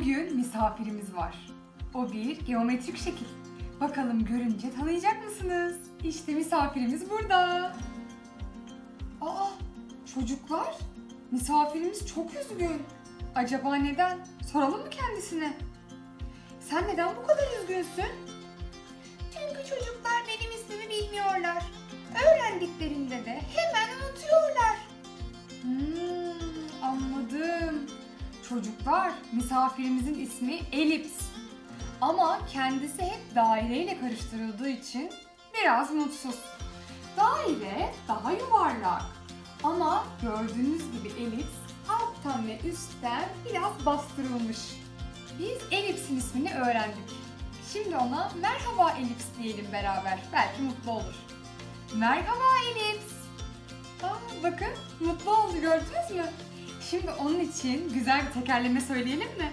Bugün misafirimiz var. O bir geometrik şekil. Bakalım görünce tanıyacak mısınız? İşte misafirimiz burada. Aa, çocuklar, misafirimiz çok üzgün. Acaba neden? Soralım mı kendisine? Sen neden bu kadar üzgünsün? Çünkü çocuklar Çocuklar, misafirimizin ismi Elips. Ama kendisi hep daireyle karıştırıldığı için biraz mutsuz. Daire daha yuvarlak. Ama gördüğünüz gibi elips alttan ve üstten biraz bastırılmış. Biz elipsin ismini öğrendik. Şimdi ona merhaba elips diyelim beraber. Belki mutlu olur. Merhaba elips. Aa, bakın mutlu oldu gördünüz mü? Şimdi onun için güzel bir tekerleme söyleyelim mi?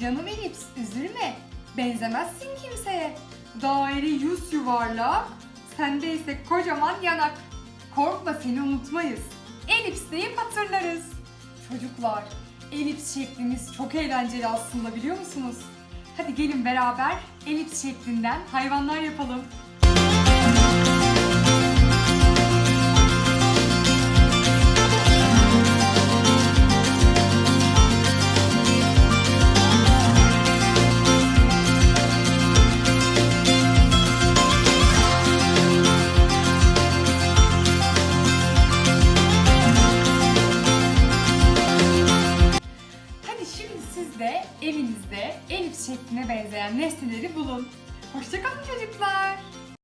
Canım elips üzülme. Benzemezsin kimseye. Daire yüz yuvarlak. Sende ise kocaman yanak. Korkma seni unutmayız. Elips deyip hatırlarız. Çocuklar, elips şeklimiz çok eğlenceli aslında biliyor musunuz? Hadi gelin beraber elips şeklinden hayvanlar yapalım. Şimdi siz de evinizde elips şekline benzeyen nesneleri bulun. Hoşçakalın çocuklar.